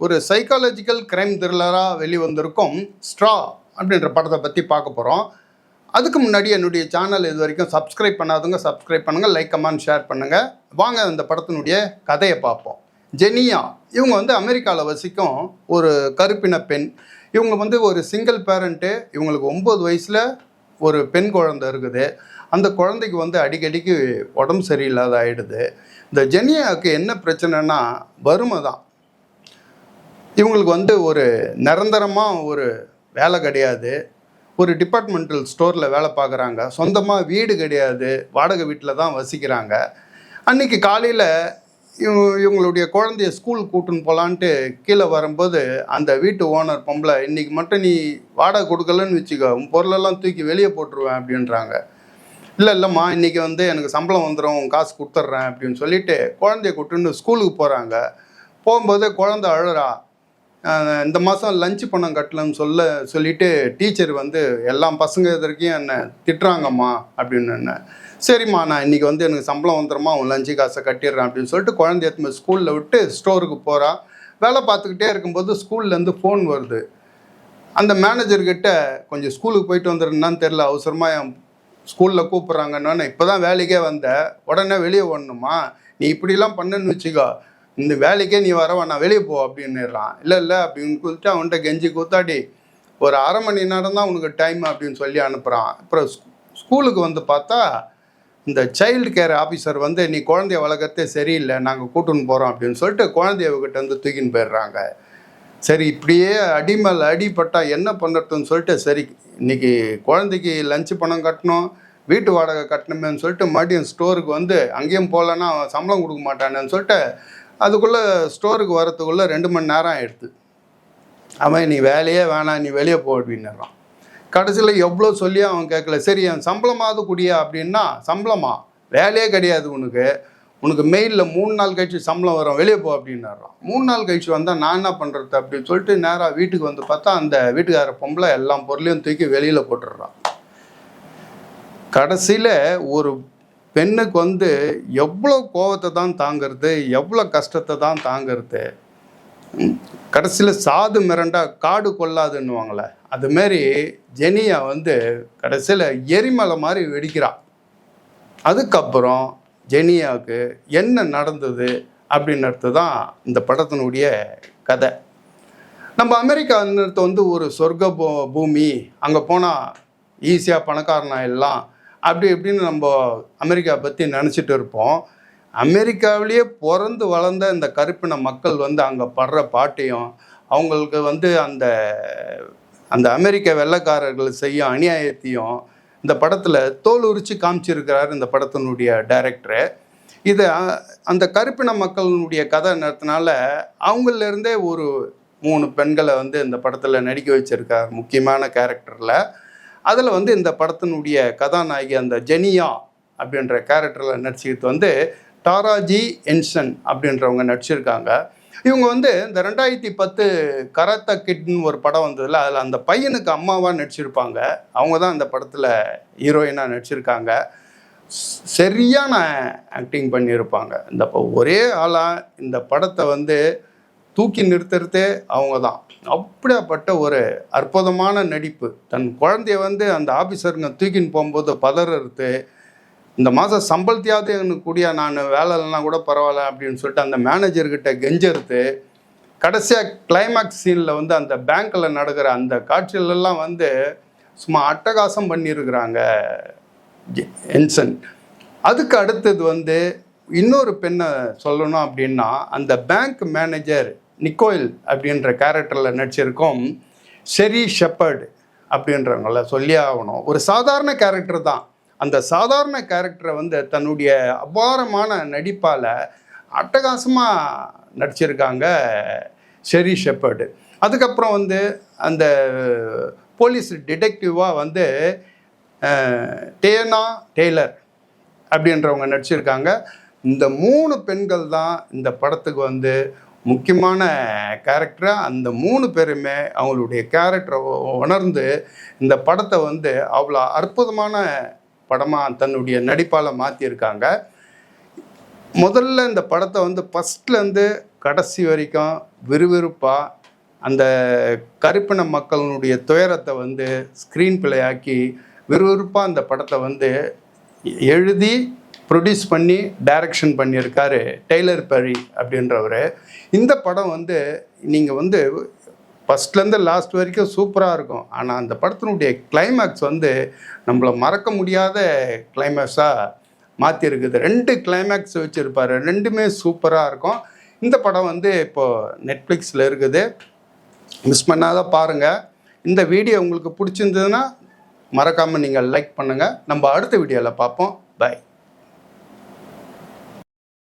ஒரு psychological crime த்ரில்லராக வெளிவந்திருக்கும் ஸ்ட்ரா அப்படின்ற படத்தை பற்றி பார்க்க போகிறோம் அதுக்கு முன்னாடி என்னுடைய சேனல் இது வரைக்கும் சப்ஸ்கிரைப் பண்ணாதவங்க சப்ஸ்கிரைப் பண்ணுங்கள் லைக் கமெண்ட் ஷேர் பண்ணுங்கள் வாங்க அந்த படத்தினுடைய கதையை பார்ப்போம். ஜெனியா இவங்க வந்து அமெரிக்காவில் வசிக்கும் ஒரு கருப்பின பெண். இவங்க வந்து ஒரு சிங்கிள் பேரண்ட்டு இவங்களுக்கு ஒம்பது வயசில் ஒரு பெண் குழந்தை இருக்குது. அந்த குழந்தைக்கு வந்து அடிக்கடிக்கு உடம்பு சரியில்லாத ஆகிடுது இந்த ஜெனியாவுக்கு என்ன பிரச்சனைனா வறுமை தான். இவங்களுக்கு வந்து ஒரு நிரந்தரமாக ஒரு வேலை கிடையாது. ஒரு டிபார்ட்மெண்டல் ஸ்டோரில் வேலை பார்க்குறாங்க. சொந்தமாக வீடு கிடையாது. வாடகை வீட்டில் தான் வசிக்கிறாங்க. அன்னைக்கு காலையில் இவங்க இவங்களுடைய குழந்தைய ஸ்கூல் கூட்டுன்னு போகலான்ட்டு கீழே வரும்போது அந்த வீட்டு ஓனர் பொம்பளை இன்றைக்கி மட்டும் நீ வாடகை கொடுக்கலன்னு வச்சுக்கோ. உன் பொருளெல்லாம் தூக்கி வெளியே போட்டுருவேன் அப்படின்றாங்க. இல்லை இல்லைம்மா. இன்றைக்கி வந்து எனக்கு சம்பளம் வந்துடும் உன் காசு கொடுத்துட்றேன் அப்படின்னு சொல்லிட்டு குழந்தைய கூட்டுன்னு ஸ்கூலுக்கு போகிறாங்க போகும்போது குழந்தை அழுறா. இந்த மாதம் லஞ்சு பணம் கட்டலன்னு சொல்ல சொல்லிட்டு டீச்சர் வந்து எல்லா பசங்க இதற்கையும் என்னை திட்டுறாங்கம்மா அப்படின்னு என்ன சரிம்மா நான் இன்றைக்கி வந்து எனக்கு சம்பளம் வந்துடுமா உன் லஞ்சு காசை கட்டிடுறேன் அப்படின்னு சொல்லிட்டு குழந்தைய எடுத்துன்னு ஸ்கூலில் விட்டு ஸ்டோருக்கு போகிறா வேலை பார்த்துக்கிட்டே இருக்கும்போது ஸ்கூல்லேருந்து ஃபோன் வருது. அந்த மேனேஜர்கிட்ட கொஞ்சம் ஸ்கூலுக்கு போயிட்டு வந்துருந்தான்னு தெரில அவசரமாக என் ஸ்கூலில் கூப்பிட்றாங்கன்னு இப்போ தான் வேலைக்கே வந்த உடனே வெளியே வரணுமா? நீ இப்படிலாம் பண்ணுன்னு வச்சுக்கோ. இந்த வேலைக்கே நீ வர வேணாம் வெளியே போ அப்படின்னுறான். இல்லை இல்லை அப்படின்னு கொடுத்துட்டு அவன்கிட்ட கெஞ்சி கூத்தாடி ஒரு அரை மணி நேரம் தான் உனக்கு டைம் அப்படின்னு சொல்லி அனுப்புகிறான் அப்புறம் ஸ்கூலுக்கு வந்து பார்த்தா இந்த சைல்டு கேர் ஆஃபீஸர் வந்து நீ குழந்தைய வளர்க்கறதே சரியில்லை நாங்கள் கூட்டுன்னு போகிறோம் அப்படின்னு சொல்லிட்டு குழந்தையவகிட்ட வந்து தூக்கின்னு போயிடுறாங்க. சரி இப்படியே அடி மேலே அடிப்பட்டால் என்ன பண்ணுறதுன்னு சொல்லிட்டு சரி இன்னைக்கு குழந்தைக்கு லஞ்சு பணம் கட்டணும் வீட்டு வாடகை கட்டணுமேன்னு சொல்லிட்டு மறுபடியும் ஸ்டோருக்கு வந்து அங்கேயும் போகலன்னா அவன் சம்பளம் கொடுக்க மாட்டானேன்னு சொல்லிட்டு அதுக்குள்ளே ஸ்டோருக்கு வரத்துக்குள்ளே ரெண்டு மணி நேரம் ஆகிடுது அவன் நீ வேலையே வேணாம் நீ வெளியே போ அப்படின்னுறான். கடைசியில் எவ்வளோ சொல்லி அவன் கேட்கல. சரி என் சம்பளமாவது குடியா? அப்படின்னா சம்பளமா? வேலையே கிடையாது உனக்கு. உனக்கு மெயிலில் மூணு நாள் கழிச்சு சம்பளம் வரும் வெளியே போ அப்படின்னாரான் மூணு நாள் கழிச்சு வந்தால் நான் என்ன பண்ணுறது அப்படின்னு சொல்லிட்டு நேராக வீட்டுக்கு வந்து பார்த்தா அந்த வீட்டுக்கார பொம்பளை எல்லா பொருளையும் தூக்கி வெளியில் போட்டுடுறான். கடைசியில் ஒரு பெண்ணுக்கு வந்து எவ்வளோ கோவத்தை தான் தாங்கிறது எவ்வளோ கஷ்டத்தை தான் தாங்கிறது. கடைசியில் சாது மிரண்டா காடு கொள்ளாதுன்னுவாங்களே அதுமாரி ஜெனியா வந்து கடைசியில் எரிமலை மாதிரி வெடிக்கிறான் அதுக்கப்புறம் ஜெனியாவுக்கு என்ன நடந்தது அப்படின்றது தான் இந்த படத்தினுடைய கதை. நம்ம அமெரிக்கான்றது வந்து ஒரு சொர்க்க பூ பூமி அங்கே போனால் ஈஸியாக பணக்காரனா எல்லாம் அப்படி இப்படின்னு நம்ம அமெரிக்கா பற்றி நினச்சிட்டு இருப்போம். அமெரிக்காவிலேயே பிறந்து வளர்ந்த இந்த கருப்பின மக்கள் வந்து அங்கே படுற பாட்டையும் அவங்களுக்கு வந்து அந்த அந்த அமெரிக்க வெள்ளைக்காரர்கள் செய்யும் அநியாயத்தையும் இந்த படத்தில் தோல் உரிச்சு காமிச்சிருக்கிறார் இந்த படத்தினுடைய டைரக்டரு. இது அந்த கருப்பின மக்களினுடைய கதை நடத்தினால அவங்களிருந்தே ஒரு மூணு பெண்களை வந்து இந்த படத்தில் நடிக்க வச்சிருக்கார் முக்கியமான கேரக்டரில். அதில் வந்து இந்த படத்தினுடைய கதாநாயகி அந்த ஜெனியா அப்படின்ற கேரக்டரில் நடிச்சுக்கிட்டு வந்து டாராஜி என்சன் அப்படின்றவங்க நடிச்சிருக்காங்க. இவங்க வந்து இந்த ரெண்டாயிரத்தி பத்து கரத்த கிட்னு ஒரு படம் வந்ததில்ல அதில் அந்த பையனுக்கு அம்மாவாக நடிச்சிருப்பாங்க. அவங்க தான் அந்த படத்தில் ஹீரோயினாக நடிச்சிருக்காங்க. சரியான ஆக்டிங் பண்ணியிருப்பாங்க. இந்த ஒரே ஆளாக இந்த படத்தை வந்து தூக்கி நிறுத்துறதே அவங்க தான் அப்படியாப்பட்ட ஒரு அற்புதமான நடிப்பு. தன் குழந்தைய வந்து அந்த ஆஃபீஸருங்க தூக்கின்னு போகும்போது பதறது இந்த மாதம் சம்பளத்தையாவது எனக்கு கூடிய நான் வேலை இல்லைனா கூட பரவாயில்ல அப்படின்னு சொல்லிட்டு அந்த மேனேஜர்கிட்ட கெஞ்சறது கடைசியாக கிளைமேக்ஸ் சீனில் வந்து அந்த பேங்க்கில் நடக்கிற அந்த காட்சிகளெல்லாம் வந்து சும்மா அட்டகாசம் பண்ணியிருக்கிறாங்க என்சன். அதுக்கு அடுத்தது வந்து இன்னொரு பெண்ணை சொல்லணும் அப்படின்னா அந்த பேங்க் மேனேஜர் நிக்கோயில் அப்படின்ற கேரக்டரில் நடிச்சிருக்கோம் செரி ஷெப்பர்டு அப்படின்றவங்கள சொல்லி ஆகணும். ஒரு சாதாரண கேரக்டர் தான். அந்த சாதாரண கேரக்டரை வந்து தன்னுடைய அபாரமான நடிப்பால் அட்டகாசமாக நடிச்சிருக்காங்க ஷெரி ஷெப்பர்டு. அதுக்கப்புறம் வந்து அந்த போலீஸ் டிடெக்டிவாக வந்து டேனா டெய்லர் அப்படின்றவங்க நடிச்சிருக்காங்க. இந்த மூணு பெண்கள் தான் இந்த படத்துக்கு வந்து முக்கியமான கேரக்டராக அந்த மூணு பேருமே அவங்களுடைய கேரக்டரை உணர்ந்து இந்த படத்தை வந்து அவ்வளோ அற்புதமான படமாக தன்னுடைய நடிப்பால் மாற்றியிருக்காங்க முதல்ல இந்த படத்தை வந்து ஃபஸ்ட்லேருந்து கடைசி வரைக்கும் விறுவிறுப்பாக அந்த கருப்பின மக்களினுடைய துயரத்தை வந்து ஸ்க்ரீன் பிளே ஆக்கி விறுவிறுப்பாக அந்த படத்தை வந்து எழுதி ப்ரொடியூஸ் பண்ணி டைரக்ஷன் பண்ணியிருக்காரு டெய்லர் பரி அப்படின்றவர். இந்த படம் வந்து நீங்கள் வந்து ஃபஸ்ட்லேருந்து லாஸ்ட் வரைக்கும் சூப்பராக இருக்கும். ஆனால் அந்த படத்தினுடைய கிளைமேக்ஸ் வந்து நம்மளை மறக்க முடியாத கிளைமேக்ஸாக மாற்றிருக்குது ரெண்டு கிளைமேக்ஸ் வச்சுருப்பாரு. ரெண்டுமே சூப்பராக இருக்கும். இந்த படம் வந்து இப்போது நெட்ஃப்ளிக்ஸில் இருக்குது. மிஸ் பண்ணாத பாருங்கள் இந்த வீடியோ உங்களுக்கு பிடிச்சிருந்ததுன்னா மறக்காமல் நீங்கள் லைக் பண்ணுங்கள் நம்ம அடுத்த வீடியோவில் பார்ப்போம். பை